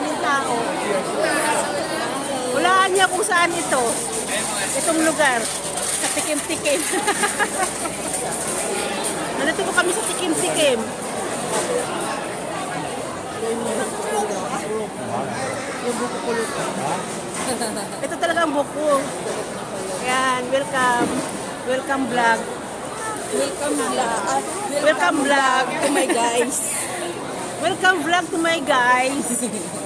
maraming tao. Walaan niya kung saan ito. Itong lugar. Sa tikim-tikim. Nandito po kami sa tikim-tikim. Yung buko. Ito talaga ang buko. Yan, welcome. Welcome vlog. Welcome vlog. Welcome vlog to my guys. Welcome vlog to my guys.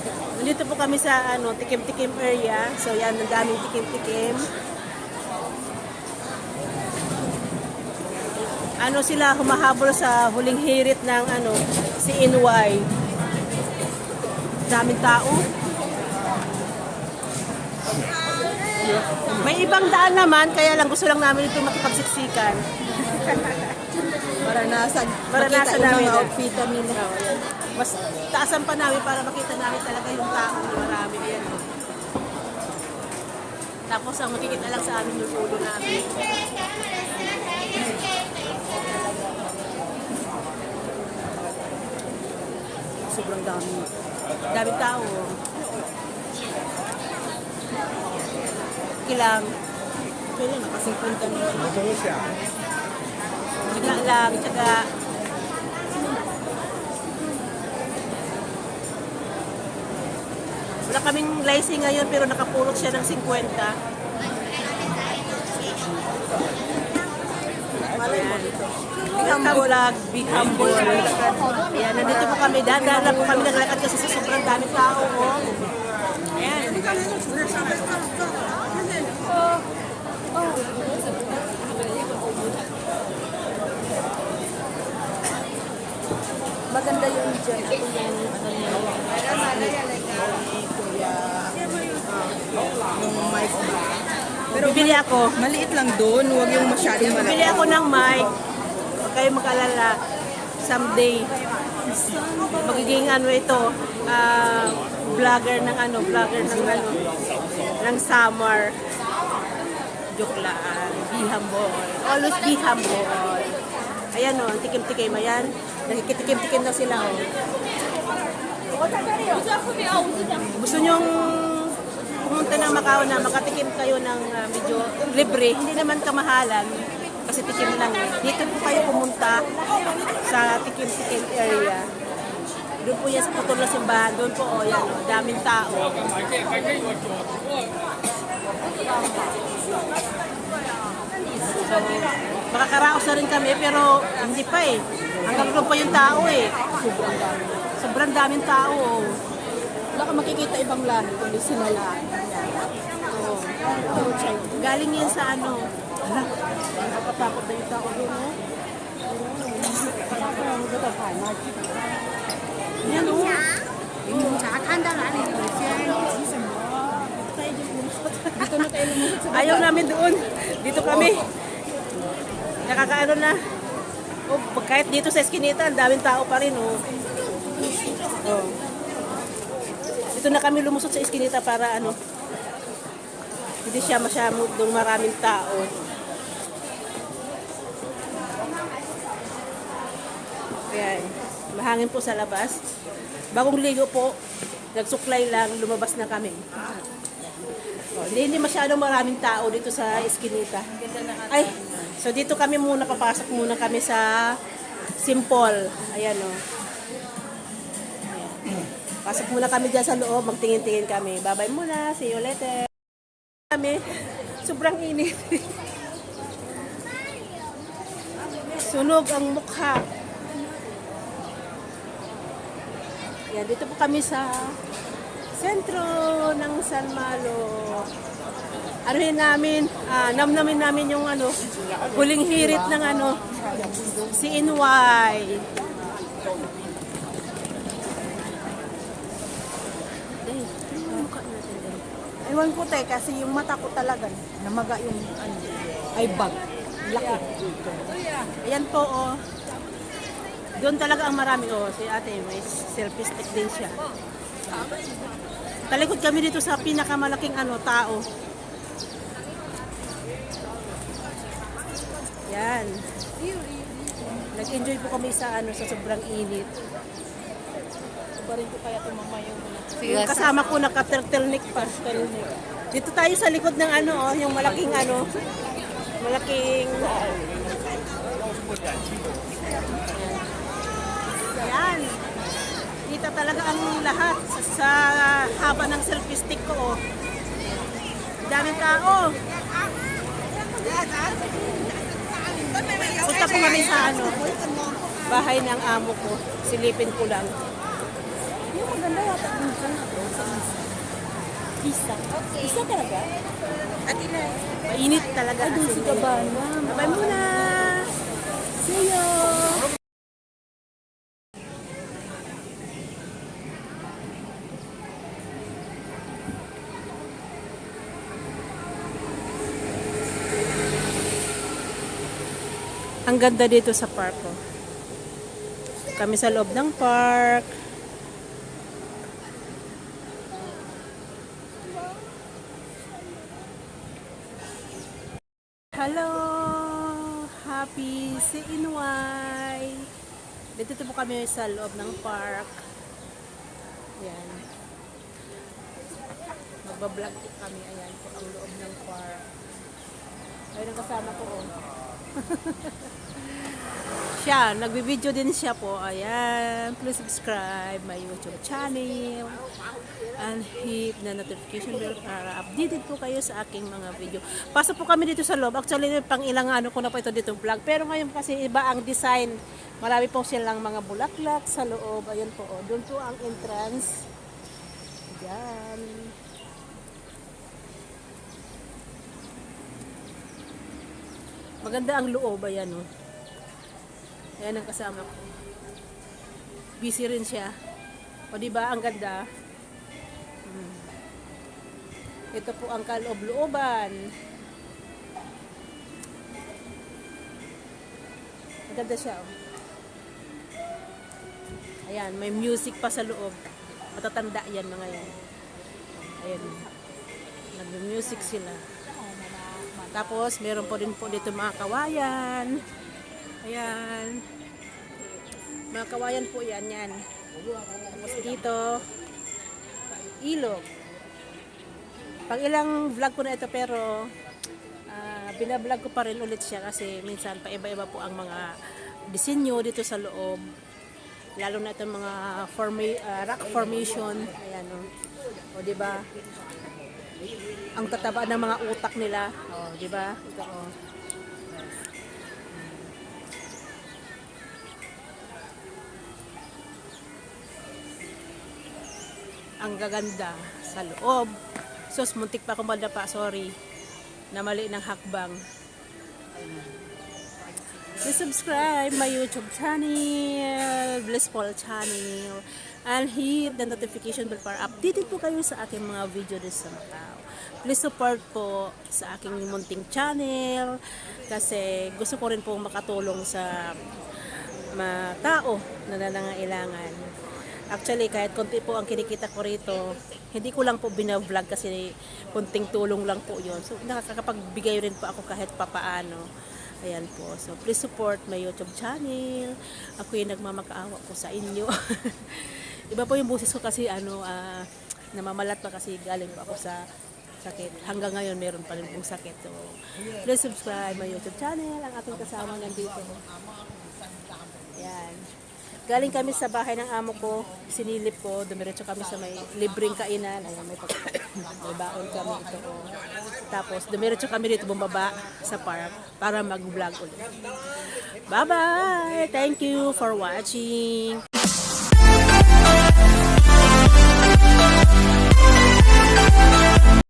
Nandito po kami sa ano, Tikim-Tikim area. So yan, ang daming tikim-tikim. Ano sila humahabol sa huling hirit ng ano, si NY. Daming tao. May ibang daan naman, kaya lang gusto lang namin ito makipagsiksikan. Maranasan. Maranasan Makita namin. yung mga outfitan nila. Mas taasan pa namin para makita namin talaga yung tao na marami. Ayan. Tapos ang makikita lang sa amin yung ulo namin. Sobrang dami. Daming tao. Kilang. Kailan nakasimpunta nila. Bigla lang. Tsaka wala kaming licensing ngayon pero nakapulot siya ng 50. Malay mo dito. Welcome vlog, be humble. Ayan, nandito po kami. Dahan-dahan na po kami naglakad kasi sa sobrang dami tao. Oh. Ayan. Maganda yun dyan. Ito yung ano niya. Kuya. Ah, Yung mic ba? Pero bibili ako. Maliit lang doon. Huwag yung masyadong malaki. Bibili ako ng mic. Huwag kayo mag-alala. Someday. Magiging ano ito. ah, vlogger ng ano. Vlogger ng ano. Ng summer. Joke lang. Be humble. Always be humble. Ayan o, ang tikim-tikim. Ayan. Nakikitikim-tikim na sila o. Gusto nyong pumunta ng Macau na makatikim kayo ng ah, medyo libre, hindi naman kamahalan kasi tikim lang eh. Dito po kayo pumunta sa tikim-tikim area. Doon po yan sa putol simbahan. Doon po, o yan, o, daming tao. So, makakaraos na rin kami, pero hindi pa eh. Hanggang doon pa yung tao eh daming tao. Wala kang makikita ibang lahi, kundi sila lang. Oo. Oh. check. Galing yan sa ano. Hala, nakapatakot na yung tao oh. doon, no? Yan, oh. Ayaw namin doon. Dito kami. Nakakaano na. Oh, kahit dito sa Eskinita, ang daming tao pa rin. Oh. Oh. Dito na kami lumusot sa eskinita para ano. Hindi siya masyadong maraming tao. Ayan. Mahangin po sa labas. Bagong ligo po. Nagsuklay lang, lumabas na kami. Oh, hindi, hindi masyadong maraming tao dito sa Eskinita. Ay, so dito kami muna, papasok muna kami sa Simple. Ayan o. Pasok muna kami dyan sa loob, magtingin-tingin kami. Babay muna, see you later. Kami, sobrang init. Sunog ang mukha. Yan, dito po kami sa sentro ng San Malo. Anuhin namin, ah, namnamin namin yung ano, huling hirit ng ano, si Inway. Yung mukha natin, ko te, kasi yung mata ko talaga, namaga yung ano, ay bag. Laki. Ayan po, oh. Doon talaga ang marami, oh. Si ate, may selfie stick din siya. Talikod kami dito sa pinakamalaking ano, tao. Yan. Nag-enjoy po kami sa ano sa sobrang init. Pa rin ko kaya tumama yung Yung kasama ko naka-turtleneck pa. Turtleneck. Dito tayo sa likod ng ano, oh, yung malaking ano, malaking... Yan. Kita talaga ang lahat sa, sa haba ng selfie stick ko. Oh. Daming tao. Punta po kami sa ano, bahay ng amo ko. Silipin ko lang. Yung maganda yata dun sa Isa. Isa talaga? At ina, Mainit talaga. Doon si Gabana. Bye muna. See you. Ang ganda dito sa park. Oh. Kami sa loob ng park. Hello! Happy si! Dito po kami sa loob ng park. Ayan. Magbablog po kami. Ayan po ang loob ng park. Ayun ang kasama ko. Oh. siya, nagbibideo din siya po. Ayan. Please subscribe my YouTube channel and hit na notification bell para updated po kayo sa aking mga video. Pasok po kami dito sa loob. Actually, pang ilang ano ko na po ito dito vlog. Pero ngayon kasi iba ang design. Marami po silang mga bulaklak sa loob. Ayan po. Oh. Doon po ang entrance. Diyan. Maganda ang loob. Ayan oh. Ayan ang kasama ko. Busy rin siya. O di ba ang ganda? Hmm. Ito po ang kaloob-looban. Ganda siya. Oh. Ayan, may music pa sa loob. Matatanda yan mga yan. Ayan. Nag-music sila. Tapos, meron po din po dito mga kawayan. Ayan. Mga kawayan po yan, yan. Tapos dito, ilog. Pang ilang vlog ko na ito pero ah, binablog ko pa rin ulit siya kasi minsan pa iba-iba po ang mga disenyo dito sa loob. Lalo na itong mga forma- ah, rock formation. Ayan o. O, di ba? Ang tataba ng mga utak nila. O, di ba? Ito o. ang gaganda sa loob. Sus, muntik pa akong madapa, sorry. Namali ng hakbang. Please subscribe my YouTube channel, Blissful channel, and hit the notification bell para updated po kayo sa aking mga video sa Macau. Please support po sa aking munting channel kasi gusto ko rin po makatulong sa mga tao na nangangailangan. Actually, kahit konti po ang kinikita ko rito, hindi ko lang po binavlog kasi konting tulong lang po yon So, nakakapagbigay rin po ako kahit papaano. Ayan po. So, please support my YouTube channel. Ako yung nagmamakaawa po sa inyo. Iba po yung boses ko kasi ano, ah, namamalat pa kasi galing po ako sa sakit. Hanggang ngayon, meron pa rin pong sakit. So, please subscribe my YouTube channel. Ang ating kasama nandito. Yan. Galing kami sa bahay ng amo ko, sinilip ko, dumiretso kami sa may libreng kainan. Ayan, may, pag- may baon kami ito. Oh. Tapos, dumiretso kami dito bumaba sa park para mag-vlog ulit. Bye-bye! Thank you for watching!